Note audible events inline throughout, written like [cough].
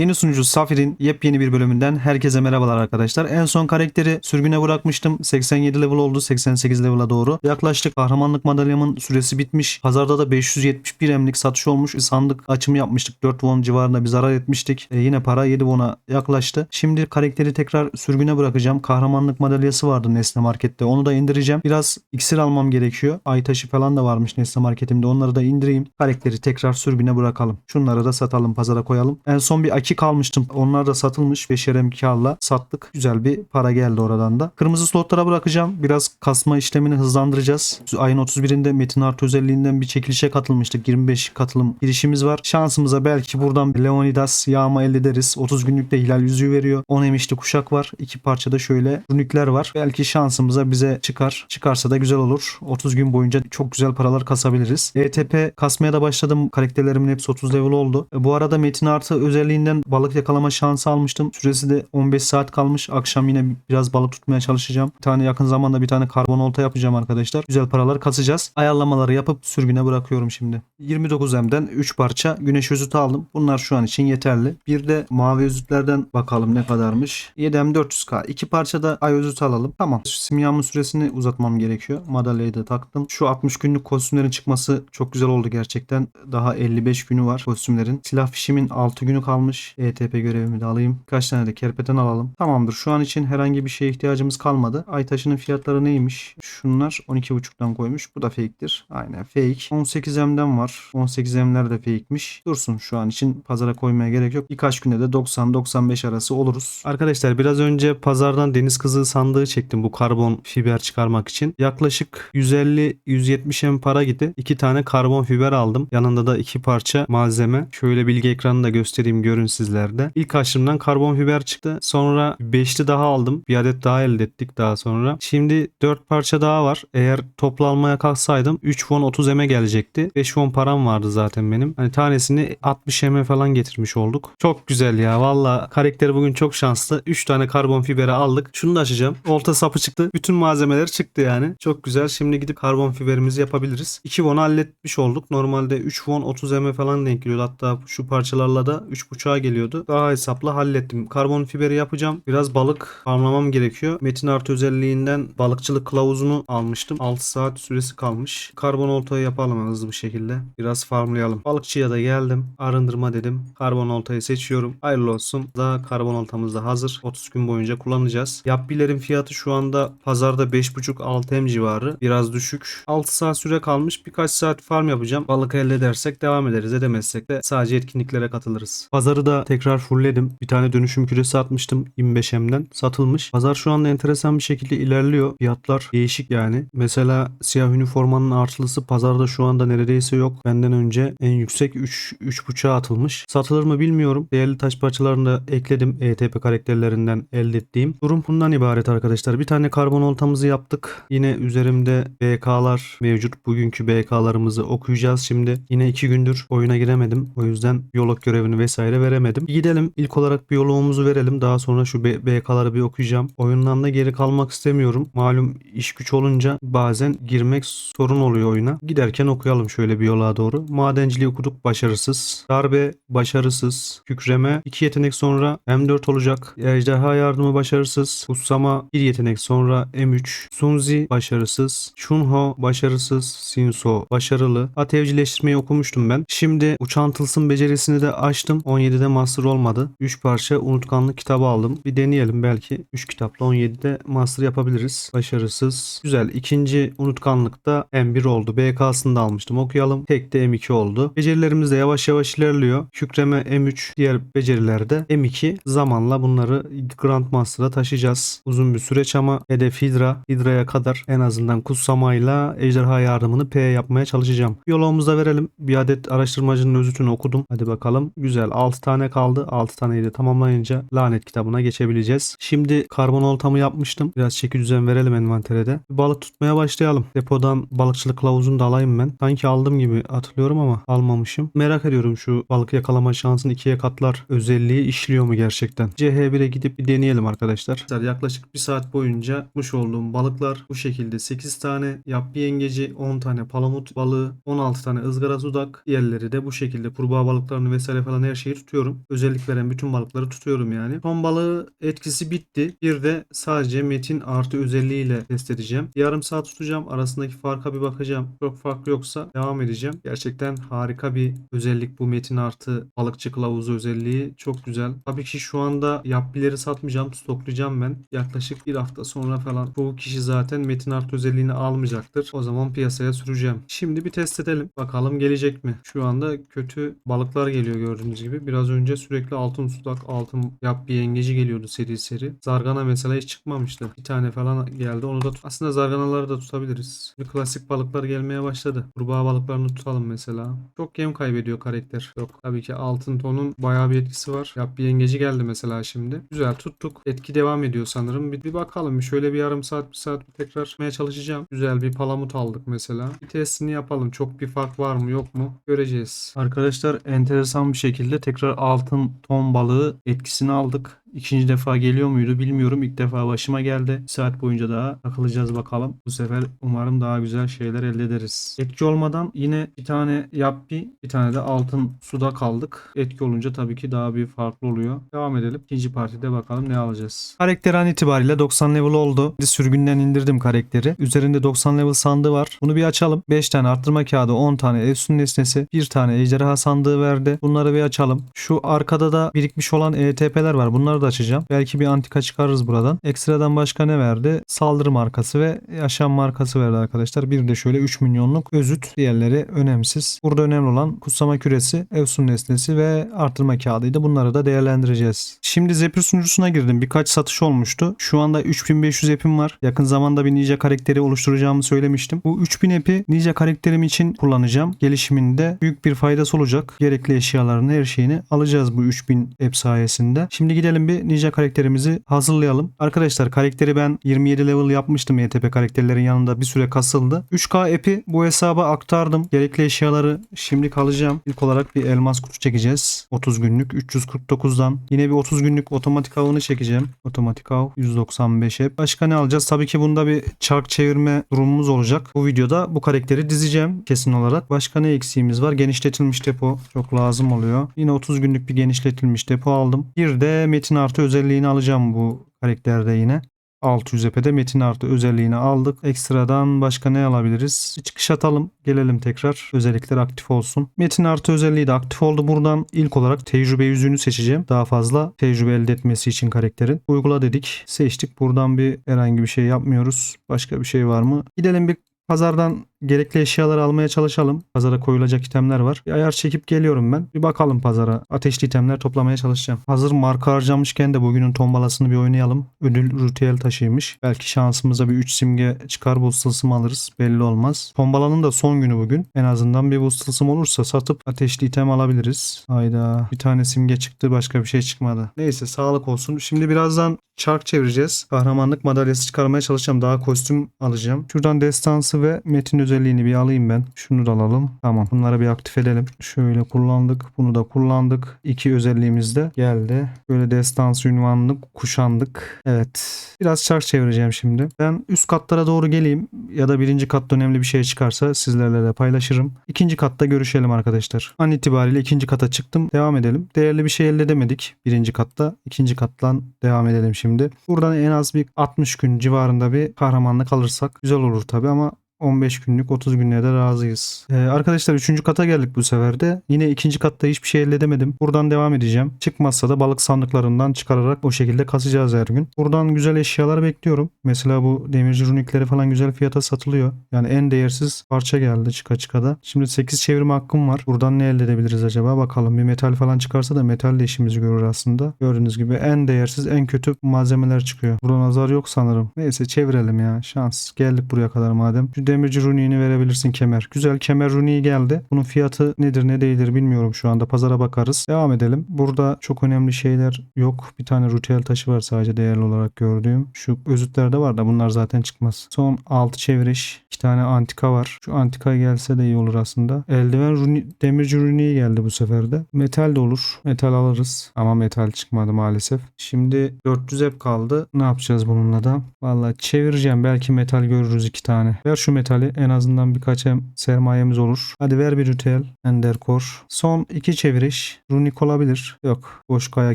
Yeni sunucu Safir'in yepyeni bir bölümünden herkese merhabalar arkadaşlar. En son karakteri sürgüne bırakmıştım. 87 level oldu 88 level'a doğru. Yaklaştık kahramanlık madalyamın süresi bitmiş. Pazarda da 571 emlik satış olmuş. Sandık açımı yapmıştık. 4 won civarında bir zarar etmiştik. E, yine para 7 won'a yaklaştı. Şimdi karakteri tekrar sürgüne bırakacağım. Kahramanlık madalyası vardı Nesne Market'te. Onu da indireceğim. Biraz iksir almam gerekiyor. Ay taşı falan da varmış Nesne Market'imde. Onları da indireyim. Karakteri tekrar sürgüne bırakalım. Şunları da satalım pazara koyalım. En son bir aki kalmıştım. Onlar da satılmış. Beşer emkarla sattık. Güzel bir para geldi oradan da. Kırmızı slotlara bırakacağım. Biraz kasma işlemini hızlandıracağız. Ayın 31'inde Metin Artı özelliğinden bir çekilişe katılmıştık. 25 katılım girişimiz var. Şansımıza belki buradan Leonidas yağma elde ederiz. 30 günlükte hilal yüzüğü veriyor. 10 emişli kuşak var. İki parçada şöyle runikler var. Belki şansımıza bize çıkar. Çıkarsa da güzel olur. 30 gün boyunca çok güzel paralar kasabiliriz. ETP kasmaya da başladım. Karakterlerimin hepsi 30 level oldu. E, Bu arada Metin Artı özelliğinden balık yakalama şansı almıştım. Süresi de 15 saat kalmış. Akşam yine biraz balık tutmaya çalışacağım. Bir tane yakın zamanda bir tane karbon olta yapacağım arkadaşlar. Güzel paralar kasacağız. Ayarlamaları yapıp sürgüne bırakıyorum şimdi. 29M'den 3 parça güneş özütü aldım. Bunlar şu an için yeterli. Bir de mavi özütlerden bakalım ne kadarmış. 7M 400K. İki parça da ay özütü alalım. Tamam. Simyamın süresini uzatmam gerekiyor. Madalyayı da taktım. Şu 60 günlük kostümlerin çıkması çok güzel oldu gerçekten. Daha 55 günü var kostümlerin. Silah fişimin 6 günü kalmış. ETP görevimi de alayım. Kaç tane de kerpeten alalım. Tamamdır. Şu an için herhangi bir şeye ihtiyacımız kalmadı. Ay taşının fiyatları neymiş? Şunlar 12.5'tan koymuş. Bu da fake'tir. Aynen fake. 18M'den var. 18M'ler de fake'miş. Dursun şu an için pazara koymaya gerek yok. Birkaç günde de 90-95 arası oluruz. Arkadaşlar biraz önce pazardan deniz kızı sandığı çektim bu karbon fiber çıkarmak için. Yaklaşık 150-170 M para gitti. İki tane karbon fiber aldım. Yanında da iki parça malzeme. Şöyle bilgi ekranını da göstereyim görün sizlerde. İlk açımdan karbon fiber çıktı. Sonra 5'li daha aldım. Bir adet daha elde ettik daha sonra. Şimdi 4 parça daha var. Eğer toplu almaya kalksaydım 3 won 30 M'e gelecekti. 5 won param vardı zaten benim. Hani tanesini 60 M'e falan getirmiş olduk. Çok güzel ya. Valla karakteri bugün çok şanslı. 3 tane karbon fiberi aldık. Şunu da açacağım. Olta sapı çıktı. Bütün malzemeler çıktı yani. Çok güzel. Şimdi gidip karbon fiberimizi yapabiliriz. 2 won halletmiş olduk. Normalde 3 won 30 M'e falan denk geliyordu. Hatta şu parçalarla da 3.5'a geliyordu. Daha hesapla hallettim. Karbon fiberi yapacağım. Biraz balık farmlamam gerekiyor. Metin artı özelliğinden balıkçılık kılavuzunu almıştım. 6 saat süresi kalmış. Karbon oltayı yapalım hızlı bir şekilde. Biraz farmlayalım. Balıkçıya da geldim. Arındırma dedim. Karbon oltayı seçiyorum. Hayırlı olsun. Da karbon oltamız da hazır. 30 gün boyunca kullanacağız. Yapbilerin fiyatı şu anda pazarda 5.5-6 M civarı. Biraz düşük. 6 saat süre kalmış. Birkaç saat farm yapacağım. Balık elde edersek devam ederiz. Edemezsek de sadece etkinliklere katılırız. Pazarı da tekrar fullledim. Bir tane dönüşüm küresi atmıştım 25M'den. Satılmış. Pazar şu anda enteresan bir şekilde ilerliyor. Fiyatlar değişik yani. Mesela siyah üniformanın artılısı pazarda şu anda neredeyse yok. Benden önce en yüksek 3 3.5'a atılmış. Satılır mı bilmiyorum. Değerli taş parçalarını da ekledim ETP karakterlerinden elde ettiğim. Durum bundan ibaret arkadaşlar. Bir tane karbon oltamızı yaptık. Yine üzerimde BK'lar mevcut. Bugünkü BK'larımızı okuyacağız şimdi. Yine 2 gündür oyuna giremedim. O yüzden biyolog görevini vesaire veremedim. Bir gidelim. İlk olarak biyoloğumuzu verelim. Daha sonra şu BK'ları bir okuyacağım. Oyundan da geri kalmak istemiyorum. Malum iş güç olunca bazen girmek sorun oluyor oyuna. Giderken okuyalım şöyle biyoloğa doğru. Madenciliği okuduk başarısız. Darbe başarısız. Kükreme 2 yetenek sonra M4 olacak. Ejderha yardımı başarısız. Kutsama 1 yetenek sonra M3. Sunzi başarısız. Shunho başarısız. Sinso başarılı. At evcilleştirmeyi okumuştum ben. Şimdi uçan tılsım becerisini de açtım. 17'de master olmadı. 3 parça unutkanlık kitabı aldım. Bir deneyelim belki 3 kitapla 17'de master yapabiliriz. Başarısız. Güzel. İkinci unutkanlıkta M1 oldu. BK'sını da almıştım. Okuyalım. Tek de M2 oldu. Becerilerimiz de yavaş yavaş ilerliyor. Kükreme M3 diğer becerilerde M2 zamanla bunları Grandmaster'a taşıyacağız. Uzun bir süreç ama hedef Hydra. Hydra'ya kadar en azından kutsamayla ejderha yardımını P yapmaya çalışacağım. Yolumuza verelim. Bir adet araştırmacının özütünü okudum. Hadi bakalım. Güzel. 6 tane kaldı. 6 taneyi de tamamlayınca lanet kitabına geçebileceğiz. Şimdi karbon oltamı yapmıştım. Biraz şekil düzen verelim envantere de. Balık tutmaya başlayalım. Depodan balıkçılık kılavuzunu da alayım ben. Sanki aldım gibi hatırlıyorum ama almamışım. Merak ediyorum şu balık yakalama şansını ikiye katlar özelliği işliyor mu gerçekten? CH1'e gidip bir deneyelim arkadaşlar. Yaklaşık bir saat boyunca tutmuş olduğum balıklar bu şekilde 8 tane yapı yengeci, 10 tane palamut balığı, 16 tane ızgara sudak. Diğerleri de bu şekilde kurbağa balıklarını vesaire falan her şeyi tutuyorum. Tutuyorum. Özellik veren bütün balıkları tutuyorum yani. Ton balığı etkisi bitti. Bir de sadece metin artı özelliğiyle test edeceğim. Yarım saat tutacağım. Arasındaki farka bir bakacağım. Çok farklı yoksa devam edeceğim. Gerçekten harika bir özellik bu metin artı balıkçı kılavuzu özelliği. Çok güzel. Tabii ki şu anda yapbileri satmayacağım. Stoklayacağım ben. Yaklaşık bir hafta sonra falan. Bu kişi zaten metin artı özelliğini almayacaktır. O zaman piyasaya süreceğim. Şimdi bir test edelim. Bakalım gelecek mi? Şu anda kötü balıklar geliyor gördüğünüz gibi. Biraz önce sürekli altın sudak, altın yap bir yengeci geliyordu seri seri. Zargana mesela hiç çıkmamıştı. Bir tane falan geldi. Onu da aslında zarganaları da tutabiliriz. Bir klasik balıklar gelmeye başladı. Kurbağa balıklarını tutalım mesela. Çok yem kaybediyor karakter. Yok. Tabii ki altın tonun bayağı bir etkisi var. Yap bir yengeci geldi mesela şimdi. Güzel tuttuk. Etki devam ediyor sanırım. Bir, bir bakalım. Şöyle bir yarım saat bir saat tekrar tutmaya çalışacağım. Güzel bir palamut aldık mesela. Bir testini yapalım. Çok bir fark var mı yok mu? Göreceğiz. Arkadaşlar enteresan bir şekilde tekrar altın ton balığı etkisini aldık. İkinci defa geliyor muydu bilmiyorum. İlk defa başıma geldi. Bir saat boyunca daha takılacağız bakalım. Bu sefer umarım daha güzel şeyler elde ederiz. Etki olmadan yine bir tane yappi bir tane de altın suda kaldık. Etki olunca tabii ki daha bir farklı oluyor. Devam edelim. İkinci partide bakalım ne alacağız. Karakter an itibariyle 90 level oldu. Bir sürgünden indirdim karakteri. Üzerinde 90 level sandığı var. Bunu bir açalım. 5 tane arttırma kağıdı, 10 tane efsun nesnesi, 1 tane ejderha sandığı verdi. Bunları bir açalım. Şu arkada da birikmiş olan ETP'ler var. Bunları da açacağım. Belki bir antika çıkarırız buradan. Ekstradan başka ne verdi? Saldırı markası ve yaşam markası verdi arkadaşlar. Bir de şöyle 3 milyonluk özüt. Diğerleri önemsiz. Burada önemli olan kutsama küresi, efsun nesnesi ve artırma kağıdıydı. Bunları da değerlendireceğiz. Şimdi Zephyr sunucusuna girdim. Birkaç satış olmuştu. Şu anda 3500 app'im var. Yakın zamanda bir Ninja karakteri oluşturacağımı söylemiştim. Bu 3000 app'i Ninja karakterim için kullanacağım. Gelişiminde büyük bir faydası olacak. Gerekli eşyalarını, her şeyini alacağız bu 3000 app sayesinde. Şimdi gidelim bir Ninja karakterimizi hazırlayalım. Arkadaşlar karakteri ben 27 level yapmıştım ETP karakterlerin yanında bir süre kasıldı. 3K app'i bu hesaba aktardım. Gerekli eşyaları şimdilik alacağım. İlk olarak bir elmas kutu çekeceğiz. 30 günlük 349'dan. Yine bir 30 günlük otomatik avını çekeceğim. Otomatik av 195 app. Başka ne alacağız? Tabii ki bunda bir çark çevirme durumumuz olacak. Bu videoda bu karakteri dizeceğim kesin olarak. Başka ne eksiğimiz var? Genişletilmiş depo çok lazım oluyor. Yine 30 günlük bir genişletilmiş depo aldım. Bir de metin artı özelliğini alacağım bu karakterde yine. 600 EP'de metin artı özelliğini aldık. Ekstradan başka ne alabiliriz? Çıkış atalım. Gelelim tekrar. Özellikler aktif olsun. Metin artı özelliği de aktif oldu. Buradan ilk olarak tecrübe yüzüğünü seçeceğim. Daha fazla tecrübe elde etmesi için karakterin. Uygula dedik. Seçtik. Buradan bir herhangi bir şey yapmıyoruz. Başka bir şey var mı? Gidelim bir Pazardan gerekli eşyaları almaya çalışalım. Pazara koyulacak itemler var. Bir ayar çekip geliyorum ben. Bir bakalım pazara. Ateşli itemler toplamaya çalışacağım. Hazır marka harcamışken de bugünün tombalasını bir oynayalım. Ödül ritüel taşıymış. Belki şansımıza bir 3 simge çıkar boost tılsım alırız. Belli olmaz. Tombalanın da son günü bugün. En azından bir boost tılsım olursa satıp ateşli item alabiliriz. Hayda. Bir tane simge çıktı başka bir şey çıkmadı. Neyse sağlık olsun. Şimdi birazdan çark çevireceğiz. Kahramanlık madalyası çıkarmaya çalışacağım. Daha kostüm alacağım. Şuradan destansı ve metin özelliğini bir alayım ben. Şunu da alalım. Tamam. Bunları bir aktif edelim. Şöyle kullandık. Bunu da kullandık. İki özelliğimiz de geldi. Böyle destansı ünvanlık kuşandık. Evet. Biraz çark çevireceğim şimdi. Ben üst katlara doğru geleyim. Ya da birinci katta önemli bir şey çıkarsa sizlerle de paylaşırım. İkinci katta görüşelim arkadaşlar. An itibariyle ikinci kata çıktım. Devam edelim. Değerli bir şey elde edemedik. Birinci katta. ikinci kattan devam edelim şimdi. Buradan en az bir 60 gün civarında bir kahramanlık alırsak güzel olur tabi ama 15 günlük 30 günlüğe de razıyız. Ee, arkadaşlar 3. kata geldik bu sefer de. Yine ikinci katta hiçbir şey elde edemedim. Buradan devam edeceğim. Çıkmazsa da balık sandıklarından çıkararak o şekilde kasacağız her gün. Buradan güzel eşyalar bekliyorum. Mesela bu demirci runikleri falan güzel fiyata satılıyor. Yani en değersiz parça geldi çıka çıka da. Şimdi 8 çevirme hakkım var. Buradan ne elde edebiliriz acaba? Bakalım bir metal falan çıkarsa da metal de işimizi görür aslında. Gördüğünüz gibi en değersiz en kötü malzemeler çıkıyor. Burada nazar yok sanırım. Neyse çevirelim ya. Şans. Geldik buraya kadar madem. Şu demirci runiğini verebilirsin kemer. Güzel kemer runiği geldi. Bunun fiyatı nedir ne değildir bilmiyorum şu anda. Pazara bakarız. Devam edelim. Burada çok önemli şeyler yok. Bir tane rutel taşı var sadece değerli olarak gördüğüm. Şu özütlerde var da bunlar zaten çıkmaz. Son 6 çeviriş. 2 tane antika var. Şu antika gelse de iyi olur aslında. Eldiven runi, demirci runiği geldi bu sefer de. Metal de olur. Metal alırız. Ama metal çıkmadı maalesef. Şimdi 400 hep kaldı. Ne yapacağız bununla da? Vallahi çevireceğim. Belki metal görürüz iki tane. Ver şu metali en azından birkaç hem sermayemiz olur. Hadi ver bir rütel. Ender kor. Son iki çeviriş. Runik olabilir. Yok. Boş kaya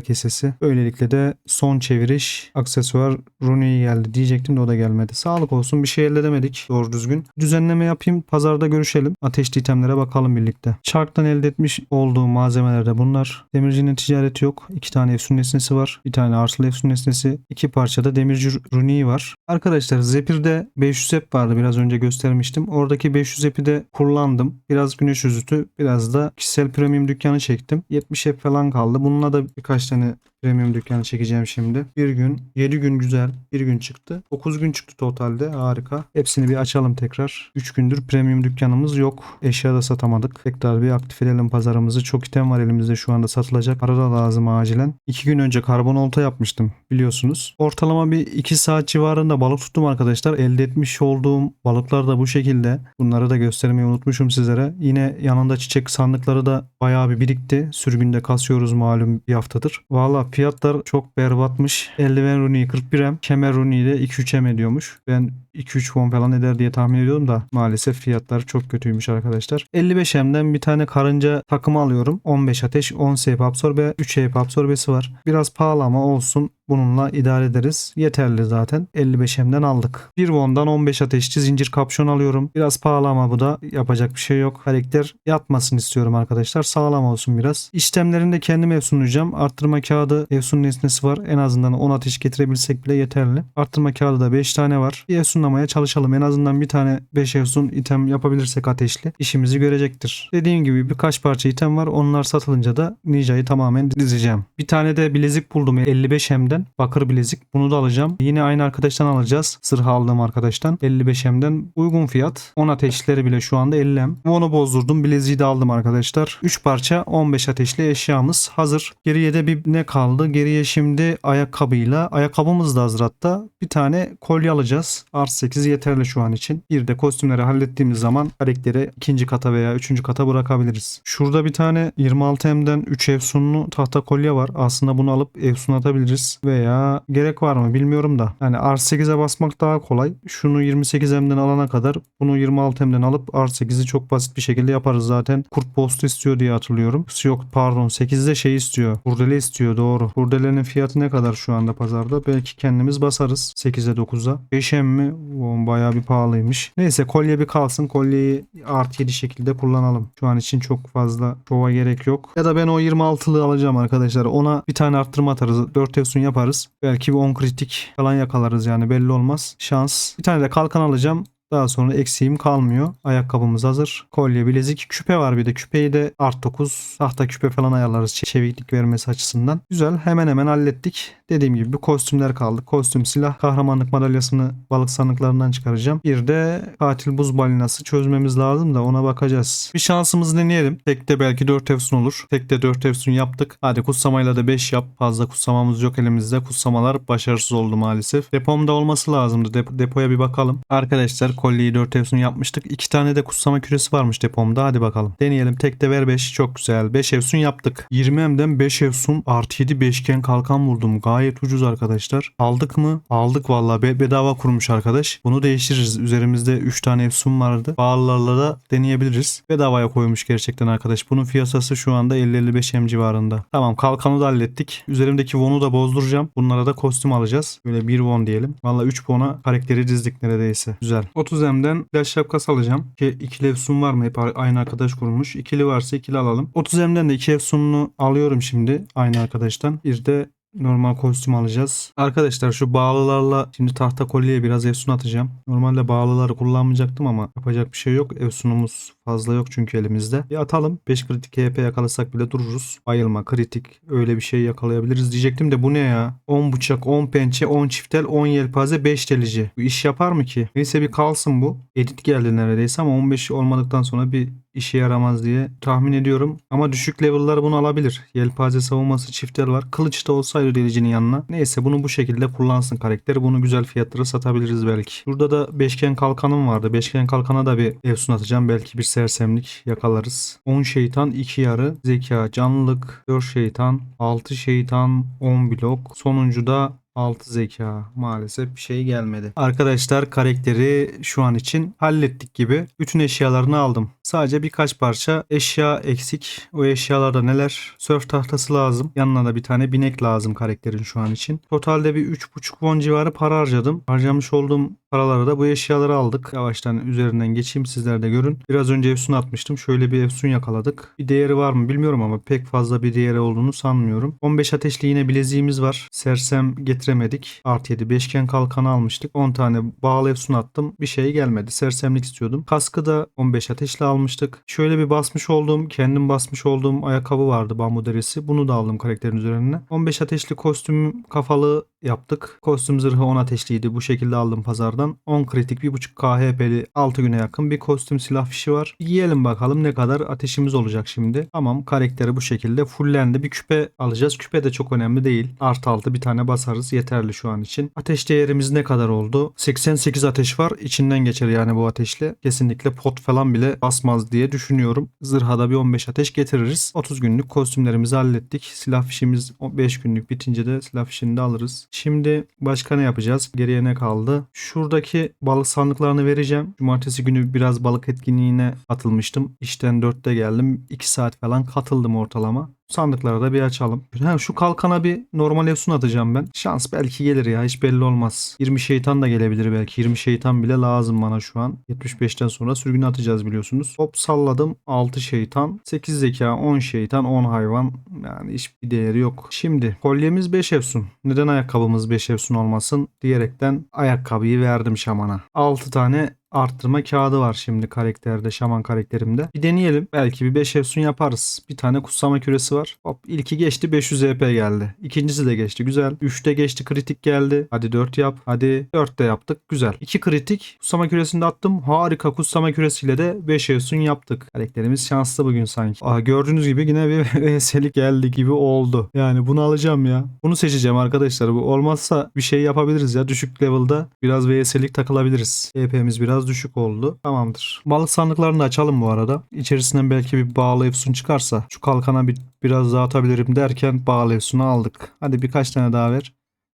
kesesi. Böylelikle de son çeviriş aksesuar Rooney geldi diyecektim de o da gelmedi. Sağlık olsun bir şey elde edemedik doğru düzgün. Düzenleme yapayım pazarda görüşelim. Ateşli itemlere bakalım birlikte. Çarktan elde etmiş olduğum malzemeler de bunlar. Demircinin ticareti yok. İki tane efsun nesnesi var. Bir tane arsılı efsun nesnesi. İki parçada demirci Rooney var. Arkadaşlar Zephyr'de 500 ep vardı biraz önce göstermiştim. Oradaki 500 epi de kullandım. Biraz güneş yüzütü biraz da kişisel premium dükkanı çektim. 70 ep falan kaldı. Bununla da birkaç tane Premium dükkanı çekeceğim şimdi. Bir gün, 7 gün güzel. Bir gün çıktı. 9 gün çıktı totalde. Harika. Hepsini bir açalım tekrar. 3 gündür premium dükkanımız yok. Eşya da satamadık. Tekrar bir aktif edelim pazarımızı. Çok item var elimizde şu anda satılacak. Para da lazım acilen. 2 gün önce karbon olta yapmıştım biliyorsunuz. Ortalama bir 2 saat civarında balık tuttum arkadaşlar. Elde etmiş olduğum balıklar da bu şekilde. Bunları da göstermeyi unutmuşum sizlere. Yine yanında çiçek sandıkları da bayağı bir birikti. Sürgünde kasıyoruz malum bir haftadır. Valla fiyatlar çok berbatmış. Eldiven runiği 41M, kemer runiği de 2-3M ediyormuş. Ben 2-3 won falan eder diye tahmin ediyordum da maalesef fiyatlar çok kötüymüş arkadaşlar. 55M'den bir tane karınca takımı alıyorum. 15 ateş, 10 seyip absorbe, 3 seyip absorbesi var. Biraz pahalı ama olsun. Bununla idare ederiz. Yeterli zaten. 55M'den aldık. 1 won'dan 15 ateşçi zincir kapşon alıyorum. Biraz pahalı ama bu da yapacak bir şey yok. Karakter yatmasın istiyorum arkadaşlar. Sağlam olsun biraz. İşlemlerini de kendim efsunlayacağım. Arttırma kağıdı efsun nesnesi var. En azından 10 ateş getirebilsek bile yeterli. Arttırma kağıdı da 5 tane var. Bir efsunlamaya çalışalım. En azından bir tane 5 efsun item yapabilirsek ateşli işimizi görecektir. Dediğim gibi birkaç parça item var. Onlar satılınca da Ninja'yı tamamen dizeceğim. Bir tane de bilezik buldum 55M'den. Bakır bilezik. Bunu da alacağım. Yine aynı arkadaştan alacağız. Sırf aldığım arkadaştan. 55M'den uygun fiyat. 10 ateşleri bile şu anda 50M. Onu bozdurdum. Bileziği de aldım arkadaşlar. 3 parça 15 ateşli eşyamız hazır. Geriye de bir ne kaldı? Geriye şimdi ayakkabıyla. Ayakkabımız da hazır hatta. Bir tane kolye alacağız. Art 8 yeterli şu an için. Bir de kostümleri hallettiğimiz zaman karakteri ikinci kata veya üçüncü kata bırakabiliriz. Şurada bir tane 26M'den 3 efsunlu tahta kolye var. Aslında bunu alıp efsun atabiliriz. Veya gerek var mı bilmiyorum da. Yani R8'e basmak daha kolay. Şunu 28M'den alana kadar bunu 26M'den alıp R8'i çok basit bir şekilde yaparız zaten. Kurt postu istiyor diye hatırlıyorum. Yok pardon 8'de şey istiyor. Kurdele istiyor doğru. Kurdelenin fiyatı ne kadar şu anda pazarda? Belki kendimiz basarız 8'e 9'a. 5M mi? O bayağı bir pahalıymış. Neyse kolye bir kalsın. Kolyeyi artı 7 şekilde kullanalım. Şu an için çok fazla şova gerek yok. Ya da ben o 26'lığı alacağım arkadaşlar. Ona bir tane arttırma atarız. 4 efsun yaparız. Belki bir 10 kritik falan yakalarız yani belli olmaz. Şans. Bir tane de kalkan alacağım. Daha sonra eksiğim kalmıyor. Ayakkabımız hazır. Kolye, bilezik, küpe var bir de. Küpeyi de art 9 tahta küpe falan ayarlarız çeviklik vermesi açısından. Güzel hemen hemen hallettik. Dediğim gibi bir kostümler kaldı. Kostüm, silah, kahramanlık madalyasını balık sandıklarından çıkaracağım. Bir de katil buz balinası çözmemiz lazım da ona bakacağız. Bir şansımızı deneyelim. Tekte belki 4 efsun olur. Tekte 4 efsun yaptık. Hadi kutsamayla da 5 yap. Fazla kutsamamız yok elimizde. Kutsamalar başarısız oldu maalesef. Depomda olması lazımdı. Dep- depoya bir bakalım. Arkadaşlar kolyeyi 4 efsun yapmıştık. 2 tane de kutsama küresi varmış depomda. Hadi bakalım. Deneyelim. Tekte ver 5. Çok güzel. 5 efsun yaptık. 20M'den 5 efsun artı 7 beşgen kalkan buldum. Gayet ucuz arkadaşlar. Aldık mı? Aldık vallahi. Be- bedava kurmuş arkadaş. Bunu değiştiririz. Üzerimizde 3 tane efsun vardı. Bağlılarla da deneyebiliriz. Bedavaya koymuş gerçekten arkadaş. Bunun fiyatası şu anda 50-55 M civarında. Tamam kalkanı da hallettik. Üzerimdeki won'u da bozduracağım. Bunlara da kostüm alacağız. Böyle 1 won diyelim. Valla 3 won'a karakteri dizdik neredeyse. Güzel. 30 M'den flash şapkası alacağım. Ki ikili efsun var mı? Hep aynı arkadaş kurmuş. İkili varsa ikili alalım. 30 M'den de 2 efsununu alıyorum şimdi. Aynı arkadaştan. Bir de normal kostüm alacağız. Arkadaşlar şu bağlılarla şimdi tahta kolyeye biraz efsun atacağım. Normalde bağlıları kullanmayacaktım ama yapacak bir şey yok. Efsunumuz fazla yok çünkü elimizde. Bir atalım. 5 kritik HP yakalasak bile dururuz. Bayılma, kritik öyle bir şey yakalayabiliriz diyecektim de bu ne ya? 10 bıçak, 10 pençe, 10 çiftel, 10 yelpaze, 5 delici. Bu iş yapar mı ki? Neyse bir kalsın bu. Edit geldi neredeyse ama 15 olmadıktan sonra bir işe yaramaz diye tahmin ediyorum. Ama düşük level'lar bunu alabilir. Yelpaze savunması çiftel var. Kılıç da olsaydı delicinin yanına. Neyse bunu bu şekilde kullansın karakter. Bunu güzel fiyatlara satabiliriz belki. Burada da beşgen kalkanım vardı. Beşgen kalkana da bir efsun atacağım. Belki bir sersemlik yakalarız. 10 şeytan 2 yarı. Zeka, canlılık 4 şeytan, 6 şeytan, 10 blok. Sonuncu da 6 zeka maalesef bir şey gelmedi. Arkadaşlar karakteri şu an için hallettik gibi. Bütün eşyalarını aldım. Sadece birkaç parça eşya eksik. O eşyalarda neler? Sörf tahtası lazım. Yanına da bir tane binek lazım karakterin şu an için. Totalde bir 3,5 won civarı para harcadım. Harcamış olduğum paraları da bu eşyaları aldık. Yavaştan üzerinden geçeyim sizler de görün. Biraz önce Efsun atmıştım. Şöyle bir Efsun yakaladık. Bir değeri var mı bilmiyorum ama pek fazla bir değeri olduğunu sanmıyorum. 15 ateşli yine bileziğimiz var. Sersem getiremedik. Artı 7 beşgen kalkanı almıştık. 10 tane bağlı Efsun attım. Bir şey gelmedi. Sersemlik istiyordum. Kaskı da 15 ateşli almıştık. Şöyle bir basmış olduğum, kendim basmış olduğum ayakkabı vardı bambu derisi. Bunu da aldım karakterin üzerine. 15 ateşli kostüm kafalı yaptık. Kostüm zırhı 10 ateşliydi. Bu şekilde aldım pazardan. 10 kritik 1.5 KHP'li 6 güne yakın bir kostüm silah fişi var. Yiyelim bakalım ne kadar ateşimiz olacak şimdi. Tamam karakteri bu şekilde fullendi. Bir küpe alacağız. Küpe de çok önemli değil. Artı altı bir tane basarız. Yeterli şu an için. Ateş değerimiz ne kadar oldu? 88 ateş var. İçinden geçer yani bu ateşle. Kesinlikle pot falan bile basmaz diye düşünüyorum. Zırhada bir 15 ateş getiririz. 30 günlük kostümlerimizi hallettik. Silah fişimiz 5 günlük bitince de silah fişini de alırız. Şimdi başka ne yapacağız? Geriye ne kaldı? Şuradaki balık sandıklarını vereceğim. Cumartesi günü biraz balık etkinliğine atılmıştım. İşten 4'te geldim. 2 saat falan katıldım ortalama. Sandıkları da bir açalım. Ha, şu kalkana bir normal efsun atacağım ben. Şans belki gelir ya hiç belli olmaz. 20 şeytan da gelebilir belki. 20 şeytan bile lazım bana şu an. 75'ten sonra sürgüne atacağız biliyorsunuz. Hop salladım. 6 şeytan. 8 zeka 10 şeytan 10 hayvan. Yani hiçbir değeri yok. Şimdi kolyemiz 5 efsun. Neden ayakkabımız 5 efsun olmasın diyerekten ayakkabıyı verdim şamana. 6 tane arttırma kağıdı var şimdi karakterde şaman karakterimde. Bir deneyelim. Belki bir 5 efsun yaparız. Bir tane kutsama küresi var. Hop ilki geçti 500 EP geldi. İkincisi de geçti güzel. 3'te geçti kritik geldi. Hadi 4 yap. Hadi 4 de yaptık. Güzel. 2 kritik. Kutsama küresini de attım. Harika kutsama küresiyle de 5 efsun yaptık. Karakterimiz şanslı bugün sanki. Aa, gördüğünüz gibi yine bir [laughs] VS'lik geldi gibi oldu. Yani bunu alacağım ya. Bunu seçeceğim arkadaşlar. Bu olmazsa bir şey yapabiliriz ya. Düşük level'da biraz VS'lik takılabiliriz. EP'miz biraz düşük oldu. Tamamdır. Balık sandıklarını da açalım bu arada. İçerisinden belki bir bağlı efsun çıkarsa şu kalkana bir biraz daha atabilirim derken bağlı efsunu aldık. Hadi birkaç tane daha ver.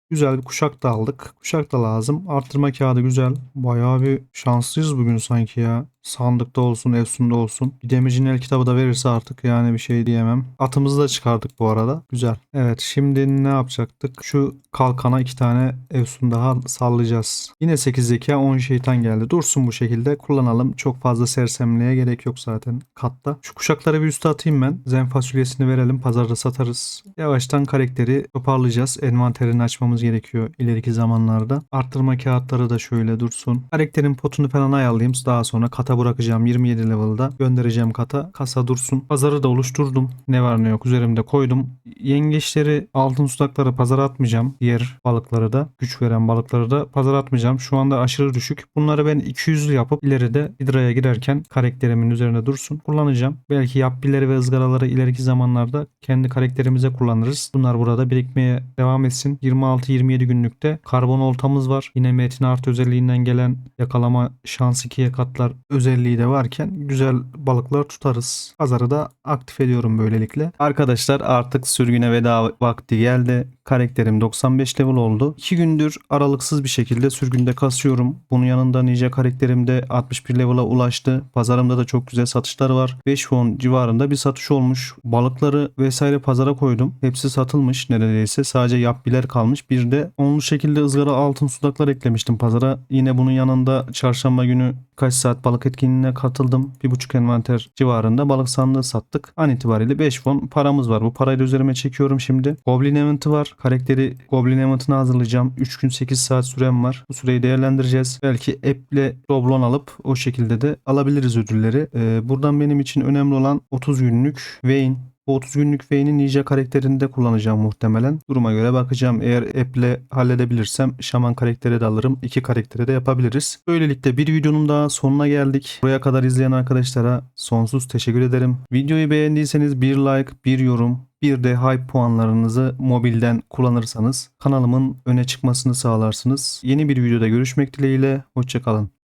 Güzel bir kuşak da aldık. Kuşak da lazım. Arttırma kağıdı güzel. Bayağı bir şanslıyız bugün sanki ya. Sandıkta olsun, Efsun'da olsun. Bir demircinin el kitabı da verirse artık yani bir şey diyemem. Atımızı da çıkardık bu arada. Güzel. Evet şimdi ne yapacaktık? Şu kalkana iki tane Efsun daha sallayacağız. Yine 8 zeka 10 şeytan geldi. Dursun bu şekilde kullanalım. Çok fazla sersemliğe gerek yok zaten katta. Şu kuşakları bir üste atayım ben. Zen fasulyesini verelim. Pazarda satarız. Yavaştan karakteri toparlayacağız. Envanterini açmamız gerekiyor ileriki zamanlarda. Arttırma kağıtları da şöyle dursun. Karakterin potunu falan ayarlayayım. Daha sonra kata bırakacağım 27 level'da. Göndereceğim kata. Kasa dursun. Pazarı da oluşturdum. Ne var ne yok üzerimde koydum. Yengeçleri altın sutakları pazara atmayacağım. Diğer balıkları da güç veren balıkları da pazara atmayacağım. Şu anda aşırı düşük. Bunları ben 200'lü yapıp ileride hidraya girerken karakterimin üzerine dursun. Kullanacağım. Belki yapbileri ve ızgaraları ileriki zamanlarda kendi karakterimize kullanırız. Bunlar burada birikmeye devam etsin. 26-27 günlükte karbon oltamız var. Yine metin artı özelliğinden gelen yakalama şansı ikiye katlar özelliği de varken güzel balıklar tutarız. Pazarı da aktif ediyorum böylelikle. Arkadaşlar artık sürgüne veda vakti geldi. Karakterim 95 level oldu. 2 gündür aralıksız bir şekilde sürgünde kasıyorum. Bunun yanında Ninja karakterim de 61 level'a ulaştı. Pazarımda da çok güzel satışlar var. 5 won civarında bir satış olmuş. Balıkları vesaire pazara koydum. Hepsi satılmış neredeyse. Sadece yapbiler kalmış. Bir de onlu şekilde ızgara altın sudaklar eklemiştim pazara. Yine bunun yanında çarşamba günü kaç saat balık etkinliğine katıldım. Bir buçuk envanter civarında balık sandığı sattık. An itibariyle 5 won paramız var. Bu parayı da üzerime çekiyorum şimdi. Goblin eventi var. Karakteri Goblin eventini hazırlayacağım. 3 gün 8 saat sürem var. Bu süreyi değerlendireceğiz. Belki app'le doblon alıp o şekilde de alabiliriz ödülleri. Ee, buradan benim için önemli olan 30 günlük Vayne bu 30 günlük Vayne'i Ninja karakterinde kullanacağım muhtemelen. Duruma göre bakacağım. Eğer app'le halledebilirsem Şaman karakteri de alırım. İki karakteri de yapabiliriz. Böylelikle bir videonun daha sonuna geldik. Buraya kadar izleyen arkadaşlara sonsuz teşekkür ederim. Videoyu beğendiyseniz bir like, bir yorum, bir de hype puanlarınızı mobilden kullanırsanız kanalımın öne çıkmasını sağlarsınız. Yeni bir videoda görüşmek dileğiyle. Hoşçakalın.